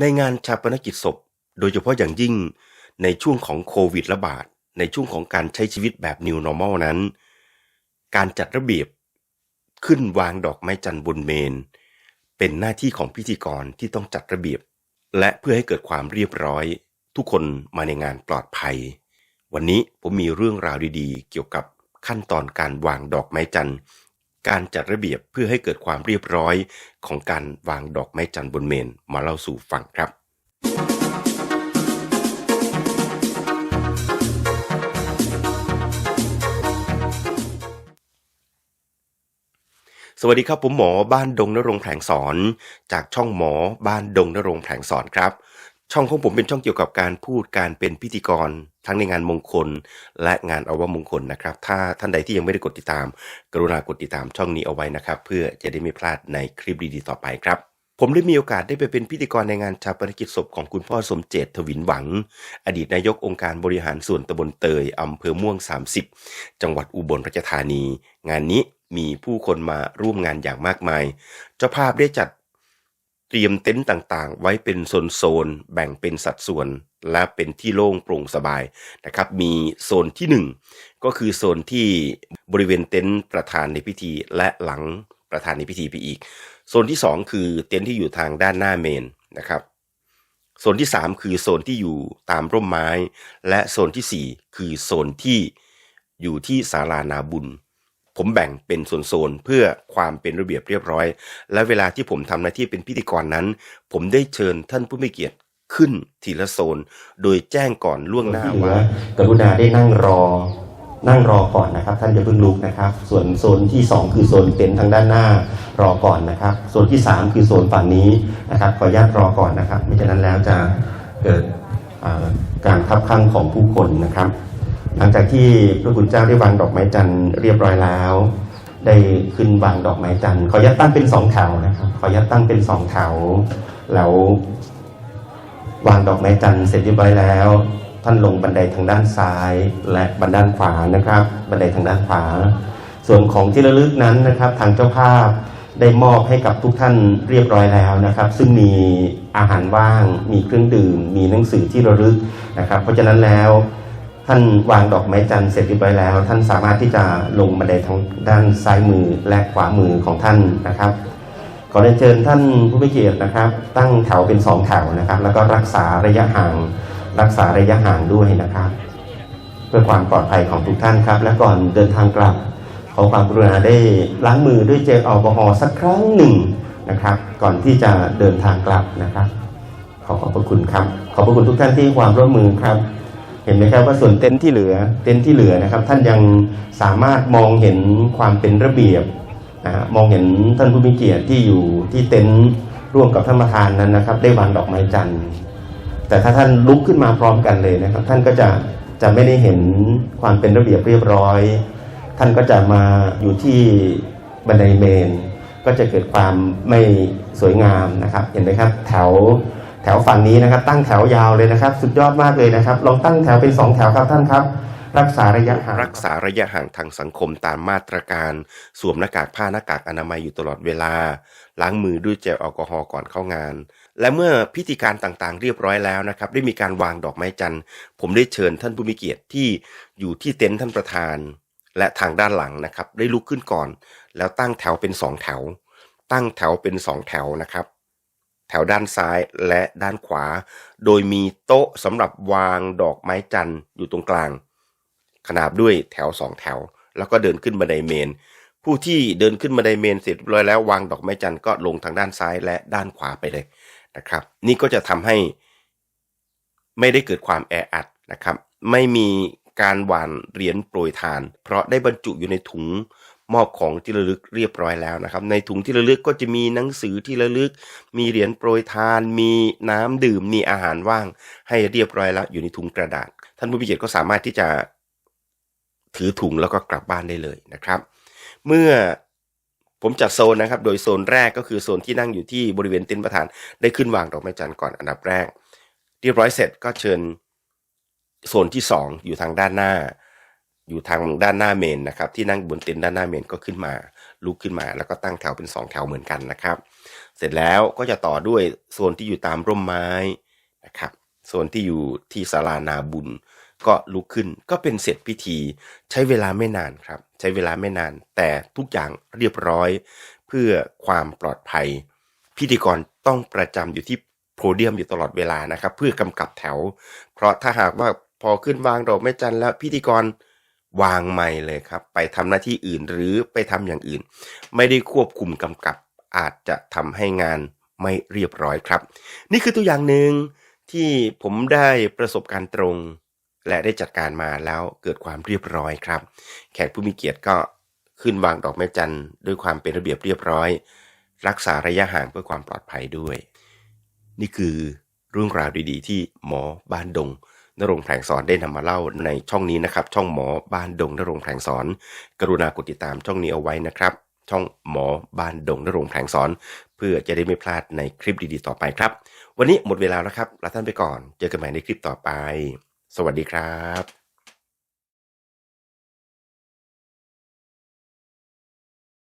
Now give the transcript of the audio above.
ในงานชาปนกิจศพ โดยเฉพาะอย่างยิ่งในช่วงของโควิดระบาด ในช่วงของการใช้ชีวิตแบบ New Normal นั้น การจัดระเบียบขึ้นวางดอกไม้จันทร์บนเมน เป็นหน้าที่ของพิธีกรที่ต้องจัดระเบียบ และเพื่อให้เกิดความเรียบร้อย ทุกคนมาในงานปลอดภัย วันนี้ผมมีเรื่องราวดีๆ เกี่ยวกับขั้นตอนการวางดอกไม้จันทร์ การจัดระเบียบเพื่อให้เกิดความเรียบร้อยของการวางดอกไม้จันทร์บนเมนมาเล่าสู่ฟังครับ สวัสดีครับผมหมอบ้านดงนรงแผงสอน จากช่องหมอบ้านดงนรงแผงสอนครับ ช่องของผมเป็นช่องเกี่ยวกับการพูดการเป็นพิธีกร ทั้งในงานมงคล และงานอวมงคลนะครับ ถ้าท่านใดที่ยังไม่ได้กดติดตาม กรุณากดติดตามช่องนี้เอาไว้นะครับ เพื่อจะได้ไม่พลาดในคลิปดีๆต่อไปครับผมได้มีโอกาสได้ไปเป็นพิธีกรในงานชาปนกิจศพของคุณพ่อสมเจตถวินหวัง อดีตนายกองค์การบริหารส่วนตำบลเตยอำเภอม่วง 30 จังหวัดอุบลราชธานี งานนี้มีผู้คนมาร่วมงานอย่างมากมาย เจ้าภาพได้จัด เตรียมเต็นท์ต่างๆ ไว้เป็นโซนๆ แบ่งเป็นสัดส่วน และเป็นที่โล่งโปร่งสบายนะครับ มีโซนที่หนึ่งก็คือโซนที่บริเวณเต็นท์ประธานในพิธีและหลังประธานในพิธีไปอีก โซนที่สองคือเต็นท์ที่อยู่ทางด้านหน้าเมนนะครับ โซนที่สามคือโซนที่อยู่ตามร่มไม้ และโซนที่สี่คือโซนที่อยู่ที่ศาลานาบุญ ผมแบ่งเป็นโซนๆเพื่อความเป็นระเบียบเรียบร้อย และเวลาที่ผมทำหน้าที่เป็นพิธีกรนั้น ผมได้เชิญท่านผู้มีเกียรติขึ้นทีละโซน โดยแจ้งก่อนล่วงหน้าที่ว่ากรุณาได้นั่งรอ นั่งรอก่อนนะครับ ท่านจะเพิ่งลุกนะครับ ส่วนโซนที่ 2 คือโซนเต็นท์ทางด้านหน้ารอก่อนนะครับ โซนที่ 3 คือโซนฝั่งนี้นะครับขออนุญาตรอก่อนนะครับไม่ฉะนั้นแล้วจะเกิดการทับข้างของผู้คนนะครับ หลังจากที่พระคุณเจ้าได้วางดอกไม้จันทร์เรียบร้อยแล้ว ได้ขึ้นวางดอกไม้จันทร์ขออนุญาตตั้งเป็นสองแถวนะครับขออนุญาตตั้งเป็นสองแถวแล้ววางดอกไม้จันทร์เสร็จเรียบร้อยแล้ว ท่านลงบันไดทางด้านซ้ายและบันด้านขวานะครับ บันไดทางด้านขวา ส่วนของที่ระลึกนั้นนะครับ ทางเจ้าภาพได้มอบให้กับทุกท่านเรียบร้อยแล้วนะครับ ซึ่งมีอาหารว่าง มีเครื่องดื่ม มีหนังสือที่ระลึกนะครับ เพราะฉะนั้นแล้ว ท่านวางดอกไม้จันทร์เสร็จเรียบร้อยแล้ว ท่านสามารถที่จะลงบันไดทางด้านซ้ายมือและขวามือของท่านนะครับขอเรียนเชิญท่านผู้มีเกียรตินะครับ ตั้งแถวเป็นสองแถวนะครับ แล้วก็รักษาระยะห่าง รักษาระยะห่างด้วยนะครับ เพื่อความปลอดภัยของทุกท่านครับ และก่อนเดินทางกลับขอความกรุณาได้ล้างมือด้วยเจลแอลกอฮอล์สักครั้งหนึ่งนะครับ ก่อนที่จะเดินทางกลับนะครับ ขอขอบพระคุณครับ ขอบพระคุณทุกท่านที่ความร่วมมือครับ เห็นไหมครับว่าส่วนเต็นท์ที่เหลือเต็นท์ที่เหลือนะครับ ท่านยังสามารถมองเห็นความเป็นระเบียบนะมองเห็นท่านผู้มีเกียรติที่อยู่ที่เต็นท์ร่วมกับท่านประธานนั้นนะครับ ได้วางดอกไม้จันทร์แต่ถ้าท่านลุกขึ้นมาพร้อมกันเลยนะครับ ท่านก็จะจะไม่ได้เห็นความเป็นระเบียบเรียบร้อย ท่านก็จะมาอยู่ที่บันไดเมน ก็จะเกิดความไม่สวยงามนะครับ เห็นไหมครับ แถว แถวฝั่งนี้นะครับ ตั้งแถวยาวเลยนะครับ สุดยอดมากเลยนะครับ ลองตั้งแถวเป็นสองแถวครับท่านครับ รักษาระยะห่างรักษาระยะห่างทางสังคมตามมาตรการ สวมหน้ากากผ้าหน้ากากอนามัยอยู่ตลอดเวลา ล้างมือด้วยเจลแอลกอฮอล์ก่อนเข้างาน และเมื่อพิธีการต่างๆ เรียบร้อยแล้วนะครับ ได้มีการวางดอกไม้จันทร์ ผมได้เชิญท่านผู้มีเกียรติที่อยู่ที่เต็นท์ท่านประธาน และทางด้านหลังนะครับ ได้ลุกขึ้นก่อน แล้วตั้งแถวเป็นสองแถว ตั้งแถวเป็นสองแถวนะครับ แถวด้านซ้ายและด้านขวา โดยมีโต๊ะสำหรับวางดอกไม้จันทร์อยู่ตรงกลาง ขนาบด้วยแถวสองแถว แล้วก็เดินขึ้นบันไดเมน ผู้ที่เดินขึ้นบันไดเมนเสร็จเรียบร้อยแล้ววางดอกไม้จันทร์ก็ลงทางด้านซ้ายและด้านขวาไปเลยนะครับ นี่ก็จะทำให้ไม่ได้เกิดความแออัดนะครับ ไม่มีการหวานเหรียญโปรยทาน เพราะได้บรรจุอยู่ในถุง มอบของที่ระลึกเรียบร้อยแล้วนะครับ ในถุงที่ระลึกก็จะมีหนังสือที่ระลึก มีเหรียญโปรยทาน มีน้ำดื่ม มีอาหารว่าง ให้เรียบร้อยแล้วอยู่ในถุงกระดาษ ท่านผู้มีเกียรติก็สามารถที่จะถือถุงแล้วก็กลับบ้านได้เลยนะครับ เมื่อผมจัดโซนนะครับ โดยโซนแรกก็คือโซนที่นั่งอยู่ที่บริเวณเต็นท์ประธาน ได้ขึ้นวางดอกไม้จันทร์ก่อนอันดับแรก เรียบร้อยเสร็จก็เชิญโซนที่สองอยู่ทางด้านหน้า อยู่ทางด้านหน้าเมนนะครับที่นั่งบนเต็นท์ด้านหน้าเมนก็ขึ้นมาลุกขึ้นมา แล้วก็ตั้งแถวเป็นสองแถวเหมือนกันนะครับ เสร็จแล้วก็จะต่อด้วยโซนที่อยู่ตามร่มไม้นะครับโซนที่อยู่ที่ศาลานาบุญ ก็ลุกขึ้นก็เป็นเสร็จพิธีใช้เวลาไม่นานครับ ใช้เวลาไม่นาน แต่ทุกอย่างเรียบร้อย เพื่อความปลอดภัย พิธีกรต้องประจำอยู่ที่โพเดียมอยู่ตลอดเวลานะครับ เพื่อกำกับแถว เพราะถ้าหากว่าพอขึ้นวางดอกไม้จันทร์แล้วพิธีกร วางไม่เลยครับ ไปทำหน้าที่อื่นหรือไปทำอย่างอื่น ไม่ได้ควบคุมกำกับ อาจจะทำให้งานไม่เรียบร้อยครับ นี่คือตัวอย่างหนึ่งที่ผมได้ประสบการณ์ตรง และได้จัดการมาแล้วเกิดความเรียบร้อยครับ แขกผู้มีเกียรติก็ขึ้นวางดอกไม้จันทร์ด้วยความเป็นระเบียบเรียบร้อย รักษาระยะห่างเพื่อความปลอดภัยด้วย นี่คือเรื่องราวดีๆ ที่หมอบ้านดง นรงแผลงสอนได้นำมาเล่าในช่องนี้นะครับ ช่องหมอบ้านดงนรงแผลงสอน กรุณากดติดตามช่องนี้เอาไว้นะครับ ช่องหมอบ้านดงนรงแผลงสอน เพื่อจะได้ไม่พลาดในคลิปดีๆ ต่อไปครับ วันนี้หมดเวลาแล้วครับลาท่านไปก่อน เจอกันใหม่ในคลิปต่อไป สวัสดีครับ